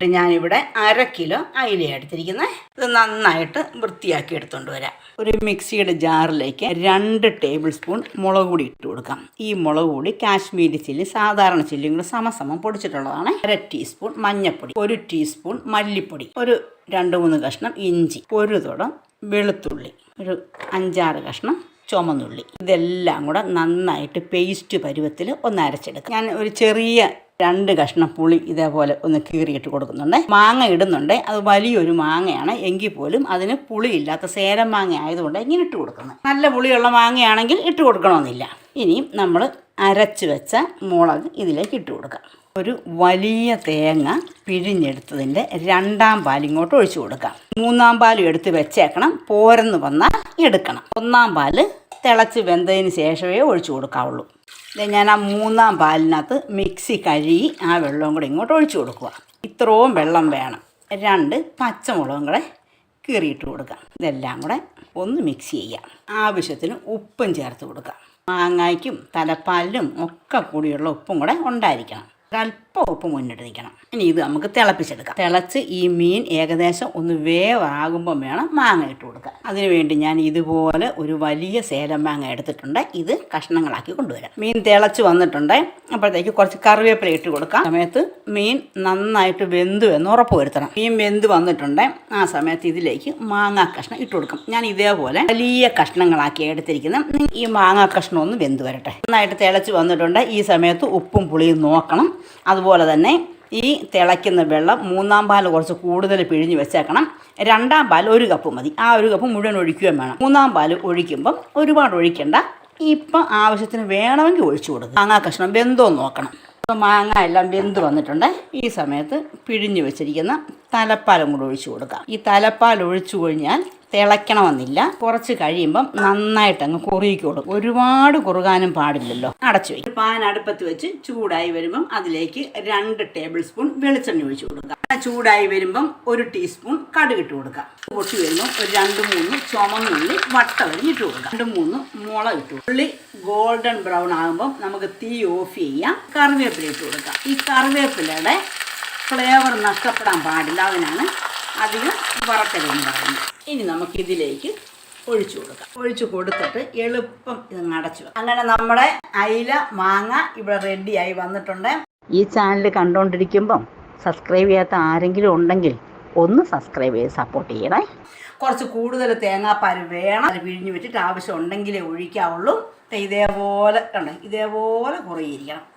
ഞാനിവിടെ അര കിലോ അയില എടുത്തിരിക്കുന്നത് ഇത് നന്നായിട്ട് വൃത്തിയാക്കി എടുത്തുകൊണ്ട് വരാം. ഒരു മിക്സിയുടെ ജാറിലേക്ക് രണ്ട് ടേബിൾ സ്പൂൺ മുളക് പൊടി ഇട്ട് കൊടുക്കാം. ഈ മുളക് പൊടി കാശ്മീരി ചില്ലി സാധാരണ ചില്ലിയും കൂടെ സമസമം പൊടിച്ചിട്ടുള്ളതാണ്. അര ടീസ്പൂൺ മഞ്ഞൾപ്പൊടി ഒരു ടീസ്പൂൺ മല്ലിപ്പൊടി ഒരു രണ്ട് മൂന്ന് കഷ്ണം ഇഞ്ചി ഒരു തുടം വെളുത്തുള്ളി ഒരു അഞ്ചാറ് കഷ്ണം ചുമന്നുള്ളി. ഇതെല്ലാം കൂടെ നന്നായിട്ട് പേസ്റ്റ് പരുവത്തിൽ ഒന്ന് അരച്ചെടുക്കാം. ഞാൻ ഒരു ചെറിയ രണ്ട് കഷ്ണം പുളി ഇതേപോലെ ഒന്ന് കീറിയിട്ട് കൊടുക്കുന്നുണ്ട്. മാങ്ങ ഇടുന്നുണ്ട്. അത് വലിയൊരു മാങ്ങയാണ്. എങ്കിൽ പോലും അതിന് പുളിയില്ലാത്ത സേലം മാങ്ങ ആയതുകൊണ്ട് ഇങ്ങനെ ഇട്ട് കൊടുക്കുന്നത്. നല്ല പുളിയുള്ള മാങ്ങയാണെങ്കിൽ ഇട്ട് കൊടുക്കണമെന്നില്ല. ഇനിയും നമ്മൾ അരച്ച് വെച്ച മുളക് ഇതിലേക്ക് ഇട്ട് കൊടുക്കാം. ഒരു വലിയ തേങ്ങ പിഴിഞ്ഞെടുത്തതിന്റെ രണ്ടാം പാൽ ഇങ്ങോട്ട് ഒഴിച്ചു കൊടുക്കാം. മൂന്നാം പാലും എടുത്ത് വെച്ചേക്കണം. പോരെന്ന് വന്നാൽ എടുക്കണം. ഒന്നാം പാൽ തിളച്ച് വെന്തതിന് ശേഷമേ ഒഴിച്ചു കൊടുക്കാവുള്ളൂ. ദേ ഞാൻ ആ മൂന്നാം പാലിനകത്ത് മിക്സി കഴുകി ആ വെള്ളവും കൂടെ ഇങ്ങോട്ട് ഒഴിച്ചു കൊടുക്കുക. ഇത്രയും വെള്ളം വേണം. രണ്ട് പച്ചമുളകും കൂടെ കീറിയിട്ട് കൊടുക്കാം. ഇതെല്ലാം കൂടെ ഒന്ന് മിക്സ് ചെയ്യാം. ആവശ്യത്തിന് ഉപ്പും ചേർത്ത് കൊടുക്കാം. മാങ്ങായ്ക്കും തലപ്പാലിനും ഒക്കെ കൂടിയുള്ള ഉപ്പും കൂടെ ഉണ്ടായിരിക്കണം. ഒരല്പം ഉപ്പ് മുന്നിട്ട് നിൽക്കണം. ഇനി ഇത് നമുക്ക് തിളപ്പിച്ചെടുക്കാം. തിളച്ച് ഈ മീൻ ഏകദേശം ഒന്ന് വേവാകുമ്പം വേണം മാങ്ങ ഇട്ട് കൊടുക്കാൻ. അതിനുവേണ്ടി ഞാൻ ഇതുപോലെ ഒരു വലിയ സേലം മാങ്ങ എടുത്തിട്ടുണ്ട്. ഇത് കഷ്ണങ്ങളാക്കി കൊണ്ടുവരാം. മീൻ തിളച്ച് വന്നിട്ടുണ്ട്. അപ്പോഴത്തേക്ക് കുറച്ച് കറിവേപ്പില ഇട്ട് കൊടുക്കാം. സമയത്ത് മീൻ നന്നായിട്ട് വെന്തു എന്ന് ഉറപ്പ് വരുത്തണം. മീൻ വെന്ത് വന്നിട്ടുണ്ട്. ആ സമയത്ത് ഇതിലേക്ക് മാങ്ങാ കഷ്ണം ഇട്ട് കൊടുക്കാം. ഞാൻ ഇതേപോലെ വലിയ കഷ്ണങ്ങളാക്കി എടുത്തിരിക്കുന്ന. ഈ മാങ്ങാ കഷ്ണം ഒന്ന് വെന്ത് വരട്ടെ. നന്നായിട്ട് തിളച്ച് വന്നിട്ടുണ്ട്. ഈ സമയത്ത് ഉപ്പും പുളിയും നോക്കണം. അതുപോലെ തന്നെ ഈ തിളയ്ക്കുന്ന വെള്ളം മൂന്നാം പാൽ കുറച്ച് കൂടുതൽ പിഴിഞ്ഞ് വെച്ചേക്കണം. രണ്ടാം പാൽ ഒരു കപ്പ് മതി. ആ ഒരു കപ്പ് മുഴുവൻ ഒഴിക്കുകയും വേണം. മൂന്നാം പാൽ ഒഴിക്കുമ്പം ഒരുപാട് ഒഴിക്കണ്ട. ഇപ്പം ആവശ്യത്തിന് വേണമെങ്കിൽ ഒഴിച്ചു കൊടുക്കുക. മാങ്ങാ കഷ്ണം വെന്തോ നോക്കണം. അപ്പോൾ മാങ്ങ എല്ലാം വെന്ത് വന്നിട്ടുണ്ട്. ഈ സമയത്ത് പിഴിഞ്ഞു വെച്ചിരിക്കുന്ന തലപ്പാലും കൂടെ ഒഴിച്ചു കൊടുക്കാം. ഈ തലപ്പാൽ ഒഴിച്ചു കഴിഞ്ഞാൽ തിളയ്ക്കണമെന്നില്ല. കുറച്ച് കഴിയുമ്പം നന്നായിട്ട് അങ്ങ് കുറുകിക്കോളും. ഒരുപാട് കുറുകാനും പാടില്ലല്ലോ. അടച്ചു വയ്ക്കും. പാൻ അടുപ്പത്ത് വെച്ച് ചൂടായി വരുമ്പം അതിലേക്ക് രണ്ട് ടേബിൾ സ്പൂൺ വെളിച്ചെണ്ണ ഒഴിച്ചു കൊടുക്കാം. ആ ചൂടായി വരുമ്പം ഒരു ടീസ്പൂൺ കടുക് ഇട്ട് കൊടുക്കാം പൊട്ടി വരുമ്പം ഒരു രണ്ട് മൂന്ന് ചുമന്നുള്ളി വട്ടവരി ഇട്ട് കൊടുക്കാം രണ്ട് മൂന്ന് മുളക് ഇട്ട് ഉള്ളി ഗോൾഡൻ ബ്രൗൺ ആകുമ്പം നമുക്ക് തീ ഓഫ് ചെയ്യാം. കറിവേപ്പില ഇട്ട് കൊടുക്കാം ഈ കറിവേപ്പിലയുടെ ഫ്ലേവർ നഷ്ടപ്പെടാൻ പാടില്ല അതിനാണ് അധികം വറക്കലെന്ന് പറയുന്നത്. ഇനി നമുക്കിതിലേക്ക് ഒഴിച്ചു കൊടുക്കാം. ഒഴിച്ചു കൊടുത്തിട്ട് എളുപ്പം ഇത് അടച്ചു അങ്ങനെ നമ്മുടെ അയില മാങ്ങ ഇവിടെ റെഡിയായി വന്നിട്ടുണ്ട്. ഈ ചാനൽ കണ്ടുകൊണ്ടിരിക്കുമ്പം സബ്സ്ക്രൈബ് ചെയ്യാത്ത ആരെങ്കിലും ഉണ്ടെങ്കിൽ ഒന്ന് സബ്സ്ക്രൈബ് ചെയ്ത് സപ്പോർട്ട് ചെയ്യണേ. കുറച്ച് കൂടുതൽ തേങ്ങാപ്പാൽ വേണം. അത് പിഴിഞ്ഞ് വെച്ചിട്ട് ആവശ്യം ഉണ്ടെങ്കിലേ ഒഴിക്കാവുള്ളൂ. ഇതേപോലെ കണ്ടോ? ഇതേപോലെ കുറയിരിക്കണം